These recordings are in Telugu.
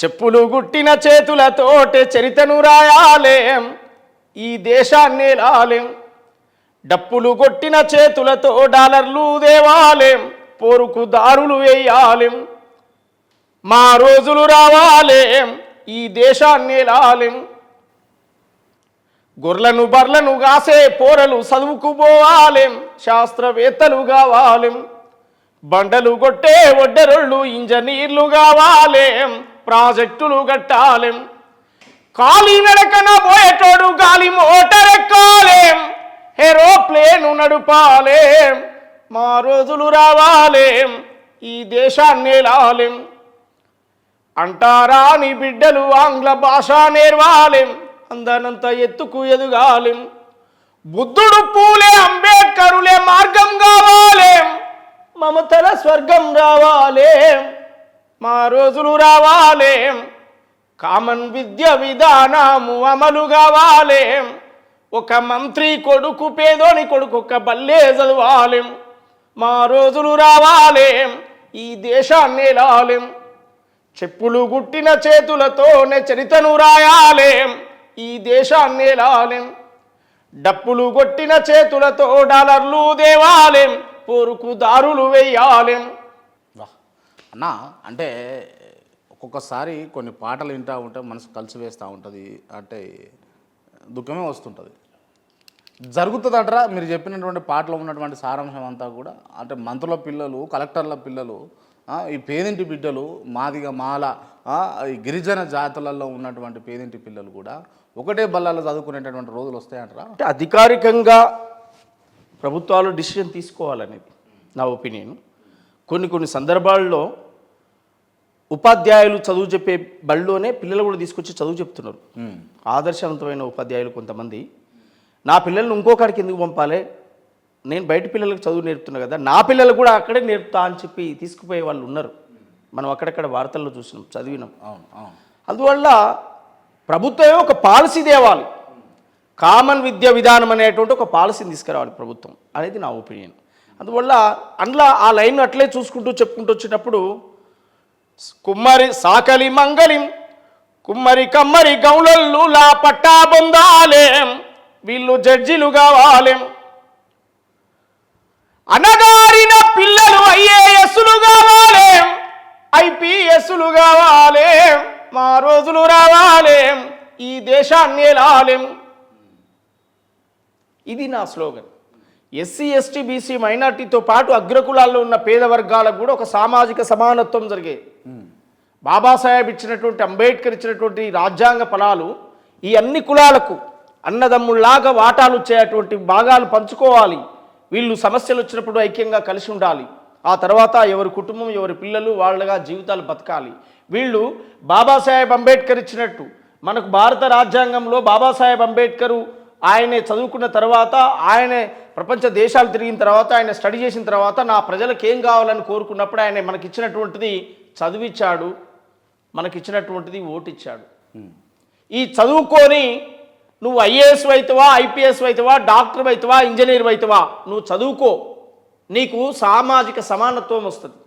చెప్పులు గుట్టిన చేతులతోటే చరితను రాయాలేం ఈ దేశాన్ని లాలేం. డప్పులు కొట్టిన చేతులతో డాలర్లు దేవాలేం పోరుకు దారులు వేయాలేం. మా రోజులు రావాలేం ఈ దేశాన్ని లాలేం. గొర్రెలను బర్లను గాసే పోరలు చదువుకుపోవాలేం శాస్త్రవేత్తలు కావాలేం. బండలు కొట్టే ఒడ్డరుళ్ళు ఇంజనీర్లు కావాలేం ప్రాజెక్టులు కట్టాలేం. కాలి నడకన పోయేటోడు గాలి మోటార్ ఎక్కాలేం ఏరోప్లేను నడుపాలేం. మా రోజులు రావాలేం. ఈ దేశాన్ని లాలేం. అంటారా నీ బిడ్డలు ఆంగ్ల భాష నేర్వాలేం. అందనంత ఎత్తుకు ఎదుగాలేం. బుద్ధుడు పూలే అంబేద్కరులే మార్గం కావాలేం. మమతల స్వర్గం రావాలేం. మా రోజులు రావాలేం. కామన్ విద్య విధానము అమలు కావాలేం ఒక మంత్రి కొడుకు పేదోని కొడుకు ఒక బల్లే చదవాలేం. మా రోజులు రావాలేం. ఈ దేశాన్ని లాలేం. చెప్పులు గుట్టిన చేతులతోనే చరితను రాయాలేం. ఈ దేశాన్ని లాలేం. డప్పులు కొట్టిన చేతులతో డాలర్లు దేవాలేం పోరుకు దారులు వేయాలేం. అన్న అంటే ఒక్కొక్కసారి కొన్ని పాటలు వింటూ ఉంటే మనసు కలిసి వేస్తూ ఉంటుంది అంటే దుఃఖమే వస్తుంటుంది. జరుగుతుందట్రా మీరు చెప్పినటువంటి పాటలో ఉన్నటువంటి సారాంశం అంతా కూడా అంటే మంత్రుల పిల్లలు కలెక్టర్ల పిల్లలు ఈ పేదింటి బిడ్డలు మాదిగ మాల ఈ గిరిజన జాతులలో ఉన్నటువంటి పేదింటి పిల్లలు కూడా ఒకటే బల్లాలో చదువుకునేటటువంటి రోజులు వస్తాయంటరా? అంటే అధికారికంగా ప్రభుత్వాలు డిసిషన్ తీసుకోవాలనేది నా ఒపీనియన్. కొన్ని కొన్ని సందర్భాల్లో ఉపాధ్యాయులు చదువు చెప్పే బళ్ళలోనే పిల్లలు కూడా తీసుకొచ్చి చదువు చెప్తున్నారు. ఆదర్శవంతమైన ఉపాధ్యాయులు కొంతమంది. నా పిల్లల్ని ఇంకొకరికి ఎందుకు పంపాలి? నేను బయట పిల్లలకు చదువు నేర్పుతున్నా కదా నా పిల్లలు కూడా అక్కడే నేర్పుతా అని చెప్పి తీసుకుపోయే వాళ్ళు ఉన్నారు. మనం అక్కడక్కడ వార్తల్లో చూసినాం చదివినాం. అందువల్ల ప్రభుత్వమే ఒక పాలసీ తేవాలి. కామన్ విద్య విధానం అనేటువంటి ఒక పాలసీని తీసుకురావాలి ప్రభుత్వం అనేది నా ఒపీనియన్. అందువల్ల అందులో ఆ లైన్ అట్లే చూసుకుంటూ చెప్పుకుంటూ వచ్చేటప్పుడు కుమ్మరి సాకలి మంగళిం కుమ్మరి కమ్మరి గౌలల్లు లా పట్టా పొందాలేం వీళ్ళు జడ్జిలు కావాలేం అనగారిన పిల్లలు ఐఏఎస్లు కావాలేం ఐపీఎస్లు కావాలేం మా రోజులు రావాలేం ఈ దేశాన్ని ఎలాలేం. ఇది నా స్లోగన్. ఎస్సీ ఎస్టీ బీసీ మైనార్టీతో పాటు అగ్రకులాల్లో ఉన్న పేద వర్గాలకు కూడా ఒక సామాజిక సమానత్వం జరిగే బాబాసాహెబ్ ఇచ్చినటువంటి అంబేద్కర్ ఇచ్చినటువంటి రాజ్యాంగ ఫలాలు ఈ అన్ని కులాలకు అన్నదమ్ముళ్ళాగా వాటాలు వచ్చేటువంటి భాగాలు పంచుకోవాలి. వీళ్ళు సమస్యలు వచ్చినప్పుడు ఐక్యంగా కలిసి ఉండాలి. ఆ తర్వాత ఎవరి కుటుంబం ఎవరి పిల్లలు వాళ్ళగా జీవితాలు బతకాలి. వీళ్ళు బాబాసాహెబ్ అంబేద్కర్ ఇచ్చినట్టు మనకు భారత రాజ్యాంగంలో బాబాసాహెబ్ అంబేద్కరు ఆయనే చదువుకున్న తర్వాత ఆయనే ప్రపంచ దేశాలు తిరిగిన తర్వాత ఆయన స్టడీ చేసిన తర్వాత నా ప్రజలకు ఏం కావాలని కోరుకున్నప్పుడు ఆయన మనకిచ్చినటువంటిది చదివిచ్చాడు. మనకిచ్చినటువంటిది ఓటిచ్చాడు. ఈ చదువుకొని నువ్వు ఐఏఎస్ అవుతావా ఐపీఎస్ అవుతావా డాక్టర్ అవుతావా ఇంజనీర్ అవుతావా నువ్వు చదువుకో. నీకు సామాజిక సమానత్వం వస్తుంది.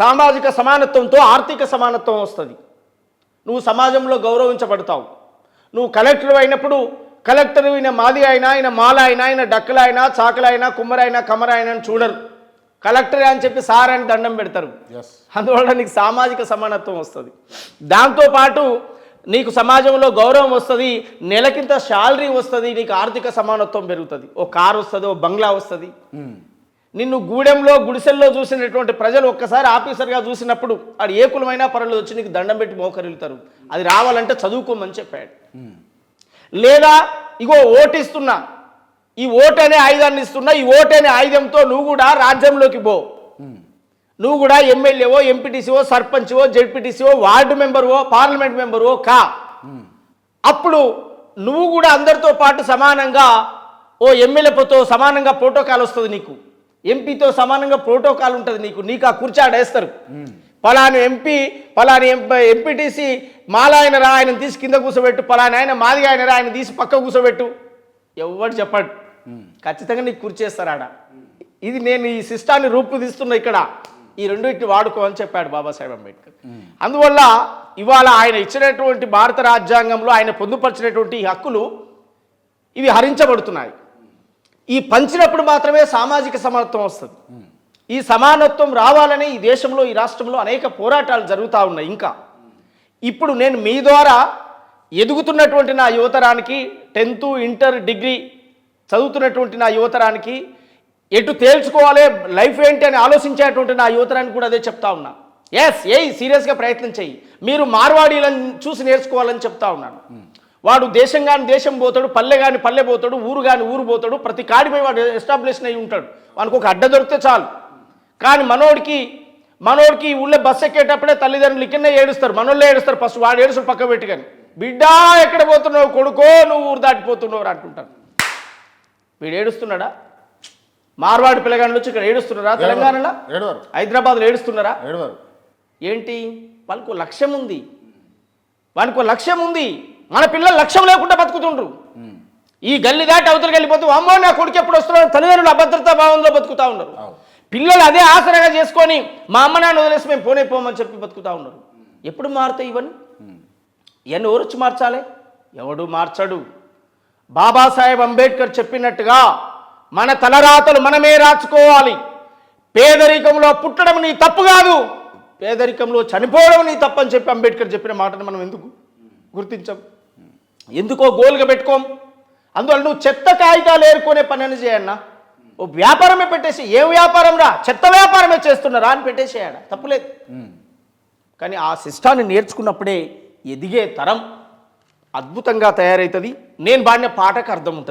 సామాజిక సమానత్వంతో ఆర్థిక సమానత్వం వస్తుంది. నువ్వు సమాజంలో గౌరవించబడతావు. నువ్వు కలెక్టర్ అయినప్పుడు కలెక్టర్ ఈయన మాది అయినా ఆయన మాల అయినా ఆయన డక్కలైనా అయినా అయినా కుమ్మరైనా కమరైనా అని చూడరు. కలెక్టర్ అని చెప్పి సార్ అని దండం పెడతారు. అందువల్ల నీకు సామాజిక సమానత్వం వస్తుంది. దాంతోపాటు నీకు సమాజంలో గౌరవం వస్తుంది నెలకింత శాలరీ వస్తుంది నీకు ఆర్థిక సమానత్వం పెరుగుతుంది. ఓ కారు వస్తుంది ఓ బంగ్లా వస్తుంది. నిన్ను గూడెంలో గుడిసెల్లో చూసినటువంటి ప్రజలు ఒక్కసారి ఆఫీసర్గా చూసినప్పుడు ఆడు ఏ కులమైనా పర్వాలేదు వచ్చి నీకు దండం పెట్టి మోకరిల్లుతారు. అది రావాలంటే చదువుకోమని చెప్పాడు. లేదా ఇగో ఓటిస్తున్నా ఈ ఓటు అనే ఆయుధాన్ని ఇస్తున్నా ఈ ఓటు అనే ఆయుధంతో నువ్వు కూడా రాజ్యంలోకి పో. నువ్వు కూడా ఎమ్మెల్యేవో ఎంపీటీసీవో సర్పంచ్వో జడ్పీటీసీవో వార్డు మెంబర్వో పార్లమెంట్ మెంబర్వో కా. అప్పుడు నువ్వు కూడా అందరితో పాటు సమానంగా ఓ ఎమ్మెల్యేతో సమానంగా ప్రోటోకాల్ వస్తుంది నీకు. ఎంపీతో సమానంగా ప్రోటోకాల్ ఉంటుంది నీకు. నీకు ఆ కుర్చీ ఆడేస్తారు పలాని ఎంపీ పలాని ఎంపీటీసీ మాల ఆయన రా ఆయన తీసి కింద కూర్చోబెట్టు పలాని ఆయన మాదిగా ఆయన రా ఆయన తీసి పక్క కూర్చోబెట్టు. ఎవరు చెప్పాడు. ఖచ్చితంగా నీకు కుర్చేస్తారు ఆడ. ఇది నేను ఈ సిస్టాన్ని రూపుదిస్తున్నా ఇక్కడ. ఈ రెండింటిని వాడుకో అని చెప్పాడు బాబాసాహెబ్ అంబేద్కర్. అందువల్ల ఇవాళ ఆయన ఇచ్చినటువంటి భారత రాజ్యాంగంలో ఆయన పొందుపరిచినటువంటి ఈ హక్కులు ఇవి హరించబడుతున్నాయి. ఈ పంచినప్పుడు మాత్రమే సామాజిక సమానత్వం వస్తుంది. ఈ సమానత్వం రావాలని ఈ దేశంలో ఈ రాష్ట్రంలో అనేక పోరాటాలు జరుగుతూ ఉన్నాయి ఇంకా. ఇప్పుడు నేను మీ ద్వారా ఎదుగుతున్నటువంటి నా యువతరానికి టెన్త్ ఇంటర్ డిగ్రీ చదువుతున్నటువంటి నా యువతరానికి ఎటు తేల్చుకోవాలి లైఫ్ ఏంటి అని ఆలోచించేటువంటి నా యువతరానికి కూడా అదే చెప్తా ఉన్నా. ఎస్ ఏ సీరియస్గా ప్రయత్నం చేయి మీరు మార్వాడీలను చూసి నేర్చుకోవాలని చెప్తా ఉన్నాను. వాడు దేశం కాని దేశం పోతాడు పల్లె కాని పల్లె పోతాడు ఊరు కాని ఊరు పోతాడు ప్రతి కాడిపై వాడు ఎస్టాబ్లిష్ అయి ఉంటాడు. వానికి ఒక అడ్డ దొరికితే చాలు. కానీ మనోడికి మనోడికి ఊళ్ళో బస్సు ఎక్కేటప్పుడే తల్లిదండ్రులు ఇక్కడనే ఏడుస్తారు మనోళ్ళే ఏడుస్తారు. ఫస్ట్ వాడు ఏడుస్తారు పక్క పెట్టుకొని. బిడ్డా ఎక్కడ పోతున్నావు కొడుకో? నువ్వు ఊరు దాటిపోతున్నావు అంటుంటారు. వీడు ఏడుస్తున్నాడా? మార్వాడి పిల్లగాళ్ళు వచ్చి ఇక్కడ ఏడుస్తున్నారా తెలంగాణలో? ఏడవారు. హైదరాబాద్లో ఏడుస్తున్నారా? ఏడవారు. ఏంటి? వాళ్ళకు లక్ష్యం ఉంది. వానికి ఓ లక్ష్యం ఉంది. మన పిల్లలు లక్ష్యం లేకుండా బతుకుతుండ్రు. ఈ గల్లి దాటి అవతలకి వెళ్ళిపోతూ అమ్మో నా కొడుకు ఎప్పుడు వస్తున్నాడు? తల్లిదండ్రులు అభద్రతా భావంలో బతుకుతా ఉన్నారు. పిల్లలు అదే ఆసరాగా చేసుకొని మా అమ్మ నాన్న వదిలేసి మేము పోనే పోమని చెప్పి బతుకుతా ఉన్నారు. ఎప్పుడు మారుతాయి ఇవన్నీ? ఇవన్నీ ఎవరు వచ్చి మార్చాలి? ఎవడు మార్చడు. బాబాసాహెబ్ అంబేద్కర్ చెప్పినట్టుగా మన తలరాతలు మనమే రాచుకోవాలి. పేదరికంలో పుట్టడం నీ తప్పు కాదు. పేదరికంలో చనిపోవడం నీ తప్పు అని చెప్పి అంబేద్కర్ చెప్పిన మాటను మనం ఎందుకు గుర్తించం? ఎందుకో గోల్గా పెట్టుకోం? అందువల్ల నువ్వు చెత్త కాగితాలు ఏరుకునే పని అని చేయన్నా. ఓ వ్యాపారమే పెట్టేసి ఏ వ్యాపారం రా? చెత్త వ్యాపారమే చేస్తున్నారా అని పెట్టేసేయాడ తప్పులేదు కానీ ఆ సిస్టాన్ని నేర్చుకున్నప్పుడే ఎదిగే తరం అద్భుతంగా తయారవుతుంది నేను పాడిన పాటకు అర్థం ఉంటుంది.